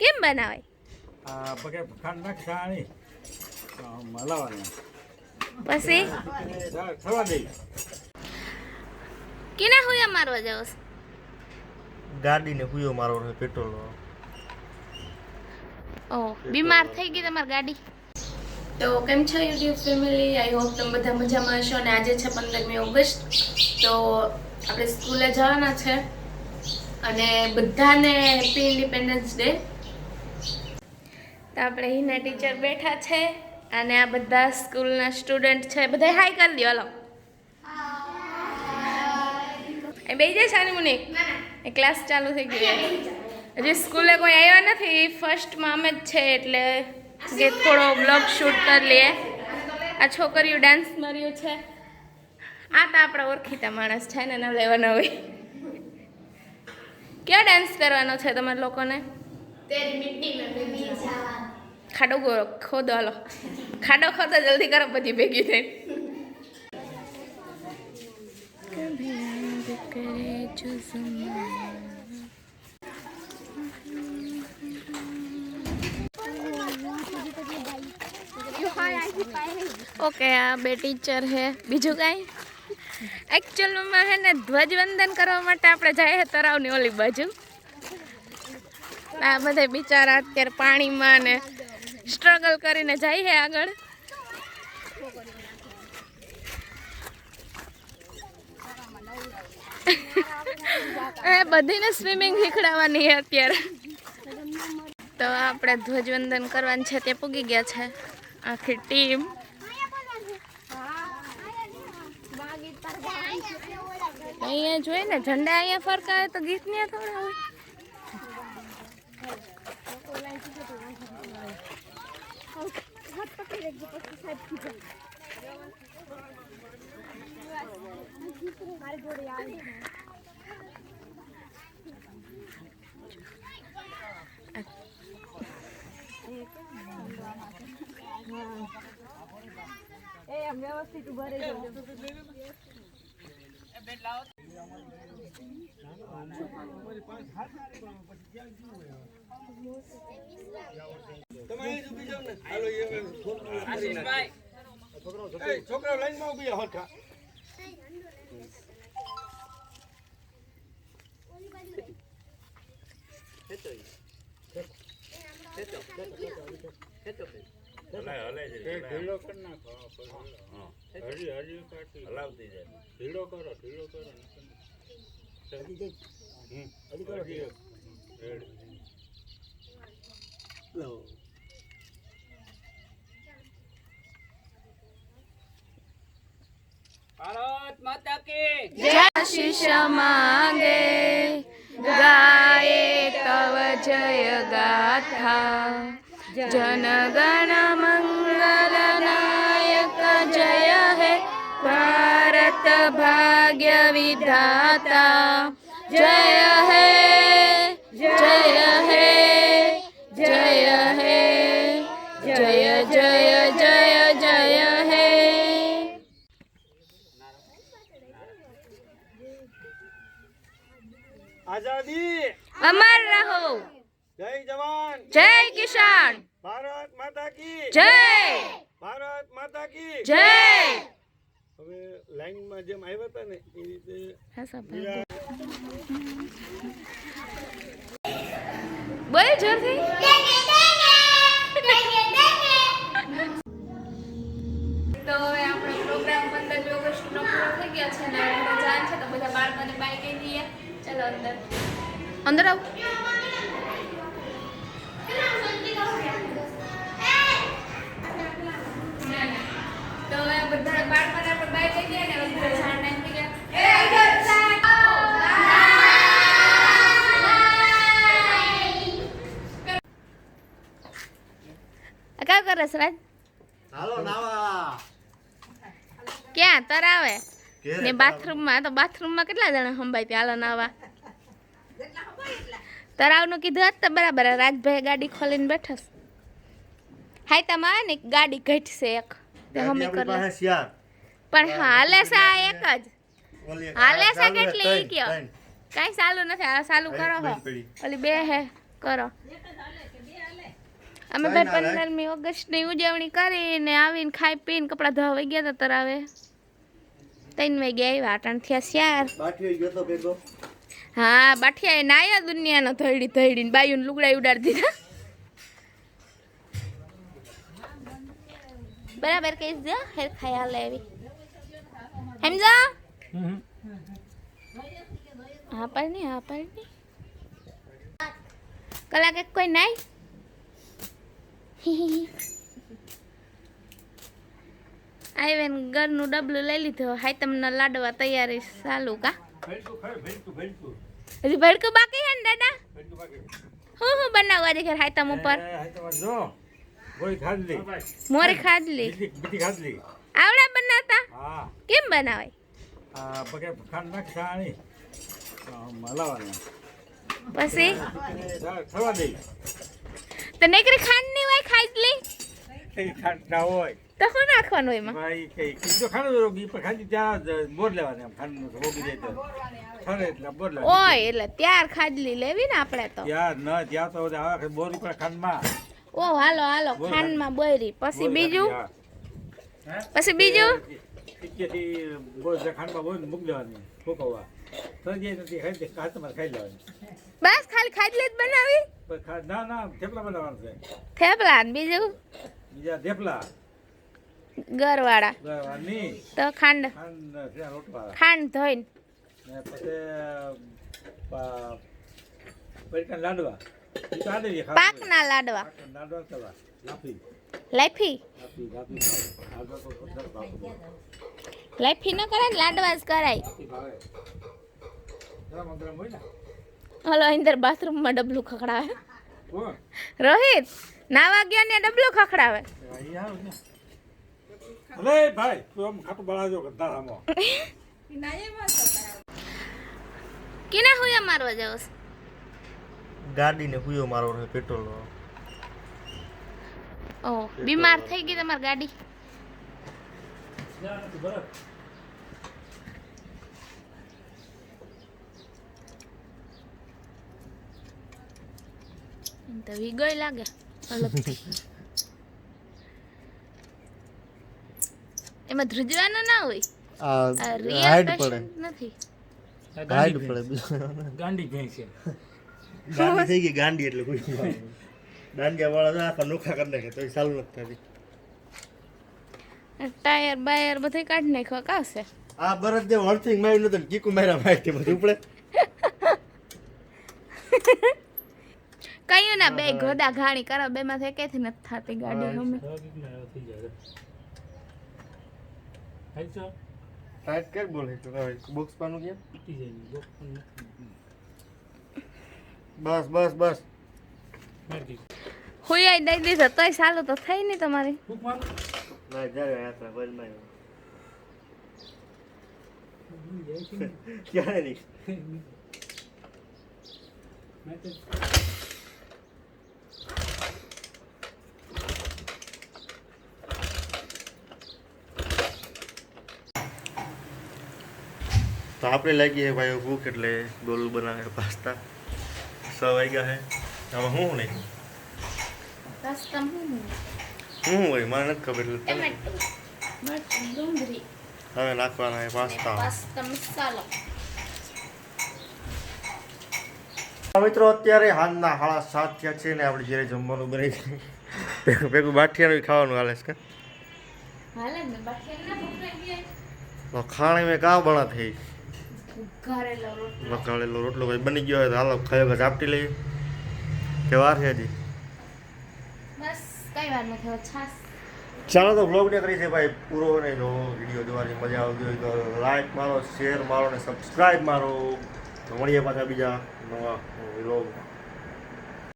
કેમ બનાવાય આ બગે ખાંડ નાખી ખાણી હલાવવાની પછી? થવા દે. કેના હુયા મારવા જાવ? ગાડીને હુયો મારો છે પેટ્રોલ ઓ બીમાર થઈ ગઈ તમારી ગાડી? તો કેમ છો યુટ્યુબ ફેમિલી? આઈ હોપ તમે બધા મજામાં હશો અને આજે છે પંદરમી ઓગસ્ટ. તો આપણે સ્કૂલે જવાના છે. અને બધાને હેપી ઇન્ડિપેન્ડન્સ ડે તો આપણે હિના ટીચર બેઠા છે અને આ બધા સ્કૂલના સ્ટુડન્ટ છે. બધા હાઈ કરી દો હલો. એ બે જાય સાની મુનિક એ ક્લાસ ચાલુ થઈ ગયો હજી સ્કૂલે કોઈ આવ્યા નથી? ફર્સ્ટમાં અમે જ છે એટલે જે થોડો બ્લોગ શૂટ કરી લઈએ. આ છોકરીઓ ડાન્સ માર્યો છે. આ તો આપણા ઓળખીતા માણસ છે ને ના લેવાના હોય ક્યાં ડાન્સ કરવાનો છે તમારે લોકોને? ખાડો ખોદો હાલો. ખાડો ખોદો જલ્દી કરો પછી ભેગી થઈ. ઓકે આ બે ટીચર હે બીજું કાંઈ? એકચ્યુઅલમાં હે ને ધ્વજવંદન કરવા માટે આપણે જઈએ તરાવની ઓલી બાજુ. આ બધા બિચારા અત્યારે પાણીમાં ને સ્ટ્રગલ કરીને જાય હે આગળ. એ બધીને સ્વિમિંગ શીખડાવવાની છે અત્યારે. તો આપણે ધ્વજવંદન કરવાનું છે, તે પૂગી ગયા છે. આખી ટીમ અહીંયા જોઈએ ને ઝંડા અહીંયા ફરકાવે તો ગીત ત્યાં થોડા હોય. છોકરા લાઈનમાં ઊભી હરખા ઢીલો કરી નાખો હજી હજી કાઢી. હલાવતી જાય. ઢીલો કરો ઢીલો કરો. હજી કરો. રેડી. ભારત માતા કી આશીષ માંગે. ગાયે તવ જય ગાથા. જનગણ મંગલ ભાગ્ય વિધાતા જય હે જય હે જય હે જય જય જય જય હે આઝાદી અમર રહો જય જવાન જય કિસાન ભારત માતા કી જય ભારત માતા કી જય હવે લાઈનમાં જેમ આવ્યા હતા ને એ રીતે બોલ જોરથી. તો હવે આપણો પ્રોગ્રામ પંદરમી ઓગસ્ટનો પૂરો થઈ ગયો છે ને હવે જાન છે તો બધા બાળકોને બાય કહી દઈએ. ચલો અંદર. અંદર આવ. તો હવે બધા બાળકોને આપણે બાય કહી દઈએ ને હવે બધા જાન ટાઈમ થઈ ગયા આ કા કરે છે રાજ હાલો નાવા. ક્યાં? તરાવે ને બાથરૂમમાં તો બાથરૂમમાં કેટલા જણા સંભાઈ ત્યાં હાલો નાવા. તરાવનું કીધું હતું બરાબર રાજભાઈ ગાડી ખોલીને બેઠસ. હાય તમારે ને ગાડી ઘટશે એક. તે હમી કરી. પણ હાલે છે આ એક જ. હાલે છે કેટલી કયો? કાંઈ ચાલુ નથી આ સાલું કરો હો. ઓલી બે હે કરો. અમે ભાઈ પંદરમી ઓગસ્ટની ઉજવણી કરીને આવીને ખાઈ પીને કપડાં ધોવા વઈ ગયા હતા તરાવે ત્રણ વાગે આવ્યા આટણ થયા ભેગો? હા બાઠિયા એ નાયા દુનિયાનો ધડી ધડીને બાયુને લુગડા ઉડાડી દીધા. બરાબર કહીશ જો હેર ખાઈ એવી. સમજો? હા પર નહીં હા પર નહીં. કલાકે કોઈ નાઈ? આઈવેન ઘરનું ડબલું લઈ લીધું. હાઈ તમને લાડવા તૈયારી ચાલુ કા. હજી ભડકું બાકી હે ને દાદા? હું હું બનાવવા દે ઘર હાઈતમ ઉપર? મોરે ખાધલી. મોરી ખાધલી. આવડા બનાવતા? હા. કેમ બનાવાય? આ પગે ખાંડ નાખી છાણી. આમ પછી? થવા દે. તો નકરી ખાંડની હોય ખાધલી કઈ ખાંડ ના હોય. તો શું નાખવાનું એમાં? ભાઈ કઈ કીધું ખાંડ રોગી પણ ખાલી ત્યાં બોર લેવાની આમ રોગી જાય તો. ઠરે એટલે બોર લેવાની. ઓય એટલે ત્યાર ખાડલી લેવી ને આપણે તો. ત્યાં ન ત્યાં તો આવે બોર ઉપર ખાંડમાં. ઓ હાલો હાલો ખાંડમાં બોરી પછી બીજું. પછી બીજું જે ખાંડમાં બોર મૂકી દેવાની ફૂંકવા તો જે નથી ખાઈ તે હાથમાં ખાઈ લેવાની બસ ખાલી ખાધલી જ બનાવી ના ના થેપલા બનાવવાનું છે થેપલા ને બીજું બીજા થેપલા ગરવાળા તો ખાંડ ખાંડ ધોઈને ને પછી પા- લાડવા પાકના લાડવા લાડવા લાપી લાઈફી લાઈફી ન કરે ને લાડવા કરાય. હલો અંદર બાથરૂમમાં ડબલું ખખડાવે. રોહિત નાવા ગયા ને ડબલું ખખડાવે. અહીં આવ ને અલે ભાઈ તું આમ ખાટું બળાજો ગદ્દા સામો કિના હુયા મારવા જાવ ગાડીને હુયો મારો પેટ્રોલ ઓ બીમાર થઈ ગઈ તમારી ગાડી? તો વિગોય લાગે એમાં ધ્રુજવાનું ના હોય? રિયલ પડે. નથી. હાઈડ પડે ગાંડી ભેંસ છે. ગાંડી થઈ ગઈ ગાંડી એટલે કોઈ ગાંડિયા વાળા આખા નોખા કરી નાખે તો ચાલુ નથી થતી. ટાયર બાયર બધે કાઢી નાખવા કાશે આ બરત જે હળથી માર્યું નતો કીકુ માર્યા મારી બધું ઉપડે. કયું ના બે ગોદા ઘાણી કરો બે માં કેથી નથી થતી ગાડી અમે ટાઈટ કર બોલે તો બોક્સ પાનું કેમ? બસ બસ બસ. હુયાઈ દઈ દીધો તોય સારું તો થઈ નહીં તમારી. ક્યારે તો આપણે લાગીએ ભાઈ ભૂખ એટલે ગોલ બનાવે પાસ્તા સવાઈ ગયા હે આમાં શું નહીં શું હોય મને નથી ખબર એટલે ટમેટું ડુંગળી હવે નાખવાના એ પાસ્તા પાસ્તા મસાલો મિત્રો અત્યારે હાલના હાળા સાત થયા છે ને આપણે જ્યારે જમવાનું બની ભેગું ભેગું બાઠિયાનું ખાવાનું હાલે છે ખાણે મેં કા બણા થઈ વઘારેલો રોટલો ભાઈ બની ગયો હોય તો હાલો ખાઈ ઝાપટી લઈએ કે વાર છે હજી કઈ વાર નથી હવે ચાલો તો બ્લોગને કરી છે ભાઈ. પૂરો ને જો વીડિયો જોવાની મજા આવતી હોય તો લાઈક મારો શેર મારો ને સબસ્ક્રાઈબ મારો. મળીએ પાછા બીજા નવા વ્લોગ